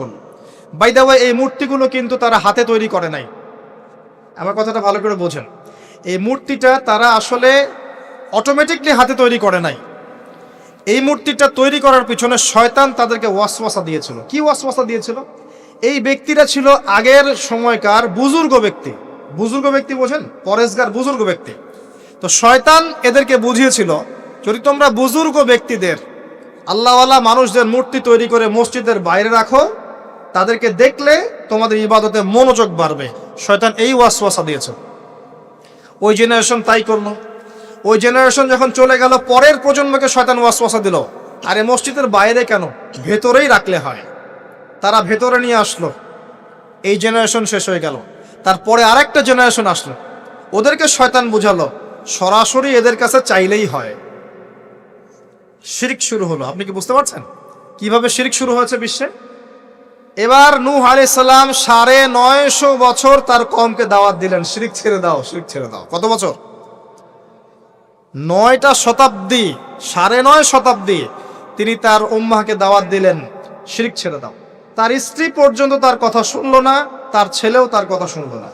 করল বাই এই মূর্তিগুলো কিন্তু তারা হাতে তৈরি করে নাই। আমার কথাটা ভালো করে বোঝেন। এই মূর্তিটা তারা আসলে অটোমেটিকলি হাতে তৈরি করে নাই। এই মূর্তিটা তৈরি করার পিছনে শয়তান তাদেরকে ওয়াসওয়াসা দিয়েছিল। কি ওয়াসওয়াসা দিয়েছিল? এই ব্যক্তিরা ছিল আগের সময়কার বুজুর্গ ব্যক্তি। বুজুর্গ ব্যক্তি বোঝেন? পরেশগার বুজুর্গ ব্যক্তি। তো শয়তান এদেরকে বুঝিয়েছিল, যদি তোমরা বুজুর্গ ব্যক্তিদের, আল্লাহওয়ালা মানুষদের মূর্তি তৈরি করে মসজিদের বাইরে রাখো তাদেরকে দেখলে তোমাদের ইবাদতে মনোযোগ বাড়বে। শয়তান এই ওয়াসওয়াসা দিয়েছে। ওই জেনারেশন তাই করল। ওই জেনারেশন যখন চলে গেল, পরের প্রজন্মকে শয়তান ওয়াসওয়াসা দিল। আরে মসজিদের বাইরে কেন? ভেতরেই রাখলে হয়। তারা ভেতরে নিয়ে আসলো। এই জেনারেশন শেষ হয়ে গেল। তারপরে আরেকটা জেনারেশন আসলো। ওদেরকে শয়তান বুঝালো। সরাসরি এদের কাছে চাইলেই হয়। শিরিক শুরু হলো। আপনি কি বুঝতে পারছেন? কীভাবে শিরিক শুরু হয়েছে বিশ্বে? এবার নূহ আলাইহিস সালাম সাড়ে নয়শো বছর তার কমকে দাওয়াত দিলেন। শিরিক ছেড়ে দাও, শিরিক ছেড়ে দাও। কত বছর? নয়টা শতাব্দী, সাড়ে নয় শতাব্দী তিনি তার উম্মাহকে দাওয়াত দিলেন। শিরিক ছেড়ে দাও। তার স্ত্রী পর্যন্ত তার কথা শুনলো না, তার ছেলেও তার কথা শুনলো না।